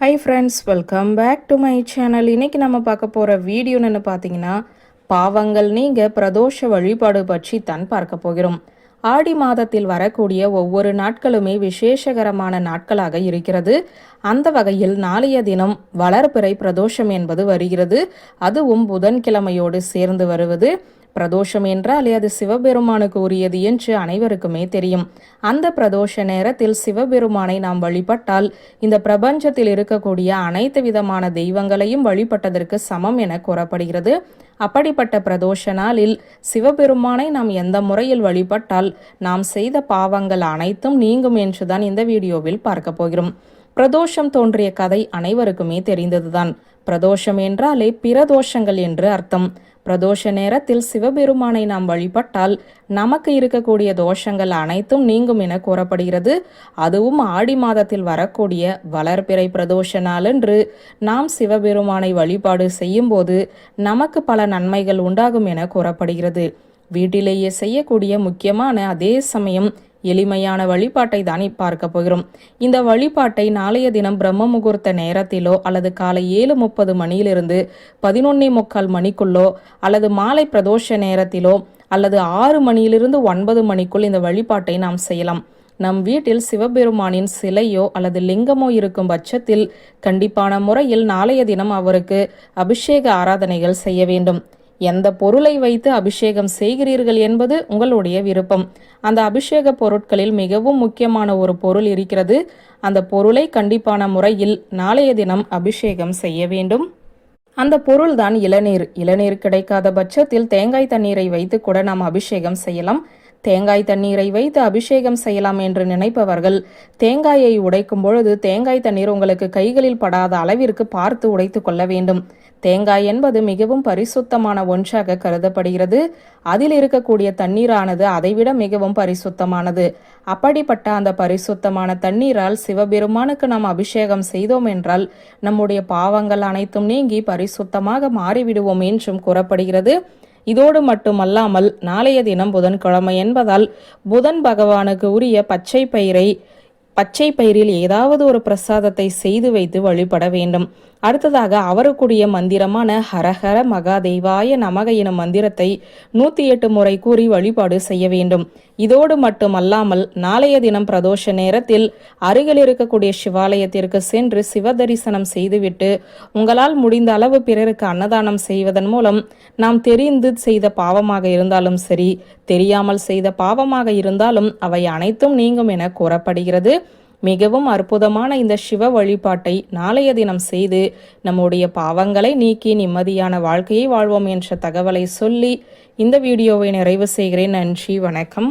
Hi friends welcome back to my channel இன்னைக்கு நம்ம பார்க்க போகிற வீடியோன்னு பார்த்தீங்கன்னா பாவங்கள் நீங்க பிரதோஷ வழிபாடு பற்றி தான் பார்க்க போகிறோம். ஆடி மாதத்தில் வரக்கூடிய ஒவ்வொரு நாட்களுமே விசேஷகரமான நாட்களாக இருக்கிறது. அந்த வகையில் நாளைய தினம் வளர்பிறை பிரதோஷம் என்பது வருகிறது. அதுவும் புதன்கிழமையோடு சேர்ந்து வருவது. பிரதோஷம் என்றாலே அது சிவபெருமானுக்கு உரியது என்று அனைவருக்குமே தெரியும். அந்த பிரதோஷ நேரத்தில் சிவபெருமானை நாம் வழிபட்டால் இந்த பிரபஞ்சத்தில் இருக்கக்கூடிய அனைத்து விதமான தெய்வங்களையும் வழிபட்டதற்கு சமம் என கூறப்படுகிறது. அப்படிப்பட்ட பிரதோஷ நாளில் சிவபெருமானை நாம் எந்த முறையில் வழிபட்டால் நாம் செய்த பாவங்கள் அனைத்தும் நீங்கும் என்றுதான் இந்த வீடியோவில் பார்க்க போகிறோம். பிரதோஷம் தோன்றிய கதை அனைவருக்குமே தெரிந்ததுதான். பிரதோஷம் என்றாலே பிரதோஷங்கள் என்று அர்த்தம். பிரதோஷ நேரத்தில் சிவபெருமானை நாம் வழிபட்டால் நமக்கு இருக்கக்கூடிய தோஷங்கள் அனைத்தும் நீங்கும் என கூறப்படுகிறது. அதுவும் ஆடி மாதத்தில் வரக்கூடிய வளர்பிறை பிரதோஷ நாளன்று நாம் சிவபெருமானை வழிபாடு செய்யும்போது நமக்கு பல நன்மைகள் உண்டாகும் என கூறப்படுகிறது. வீட்டிலேயே செய்யக்கூடிய முக்கியமான அதே சமயம் எளிமையான வழிபாட்டை தானே பார்க்க போகிறோம். இந்த வழிபாட்டை நாளைய தினம் பிரம்ம முகூர்த்த நேரத்திலோ அல்லது காலை ஏழு முப்பது மணியிலிருந்து பதினொன்னே முக்கால் மணிக்குள்ளோ அல்லது மாலை பிரதோஷ நேரத்திலோ அல்லது ஆறு மணியிலிருந்து ஒன்பது மணிக்குள் இந்த வழிபாட்டை நாம் செய்யலாம். நம் வீட்டில் சிவபெருமானின் சிலையோ அல்லது லிங்கமோ இருக்கும் பட்சத்தில் கண்டிப்பான முறையில் நாளைய தினம் அவருக்கு அபிஷேக ஆராதனைகள் செய்ய வேண்டும். எந்த பொருளை வைத்து அபிஷேகம் செய்கிறீர்கள் என்பது உங்களுடைய விருப்பம். அந்த அபிஷேக பொருட்களில் மிகவும் முக்கியமான ஒரு பொருள் இருக்கிறது. அந்த பொருளை கண்டிப்பான முறையில் நாளைய தினம் அபிஷேகம் செய்ய வேண்டும். அந்த பொருள்தான் இளநீர். இளநீர் கிடைக்காத பட்சத்தில் தேங்காய் தண்ணீரை வைத்து கூட நாம் அபிஷேகம் செய்யலாம். தேங்காய் தண்ணீரை வைத்து அபிஷேகம் செய்யலாம் என்று நினைப்பவர்கள் தேங்காயை உடைக்கும் பொழுது தேங்காய் தண்ணீர் உங்களுக்கு கைகளில் படாத அளவிற்கு பார்த்து உடைத்து கொள்ள வேண்டும். தேங்காய் என்பது மிகவும் பரிசுத்தமான ஒன்றாக கருதப்படுகிறது. அதில் இருக்கக்கூடிய தண்ணீரானது அதைவிட மிகவும் பரிசுத்தமானது. அப்படிப்பட்ட அந்த பரிசுத்தமான தண்ணீரால் சிவபெருமானுக்கு நாம் அபிஷேகம் செய்தோம் என்றால் நம்முடைய பாவங்கள் அனைத்தும் நீங்கி பரிசுத்தமாக மாறிவிடுவோம் என்றும் கூறப்படுகிறது. இதோடு மட்டுமல்லாமல் நாளைய தினம் புதன்கிழமை என்பதால் புதன் பகவானுக்கு உரிய பச்சை பயிரை பச்சை பயிரில் ஏதாவது ஒரு பிரசாதத்தை செய்து வைத்து வழிபட வேண்டும். அடுத்ததாக அவருக்குரிய மந்திரமான ஹரஹர மகாதேவாய நமக எனும் மந்திரத்தை நூத்தி எட்டு முறை கூறி வழிபாடு செய்ய வேண்டும். இதோடு மட்டுமல்லாமல் நாளைய தினம் பிரதோஷ நேரத்தில் அருகில் இருக்கக்கூடிய சிவாலயத்திற்கு சென்று சிவ தரிசனம் செய்துவிட்டு உங்களால் முடிந்த அளவு பிறருக்கு அன்னதானம் செய்வதன் மூலம் நாம் தெரிந்து செய்த பாவமாக இருந்தாலும் சரி தெரியாமல் செய்த பாவமாக இருந்தாலும் அவை அனைத்தும் நீங்கும் என கூறப்படுகிறது. மிகவும் அற்புதமான இந்த சிவ வழிபாட்டை நாளைய தினம் செய்து நம்முடைய பாவங்களை நீக்கி நிம்மதியான வாழ்க்கையை வாழ்வோம் என்ற தகவலை சொல்லி இந்த வீடியோவை நிறைவு செய்கிறேன். நன்றி வணக்கம்.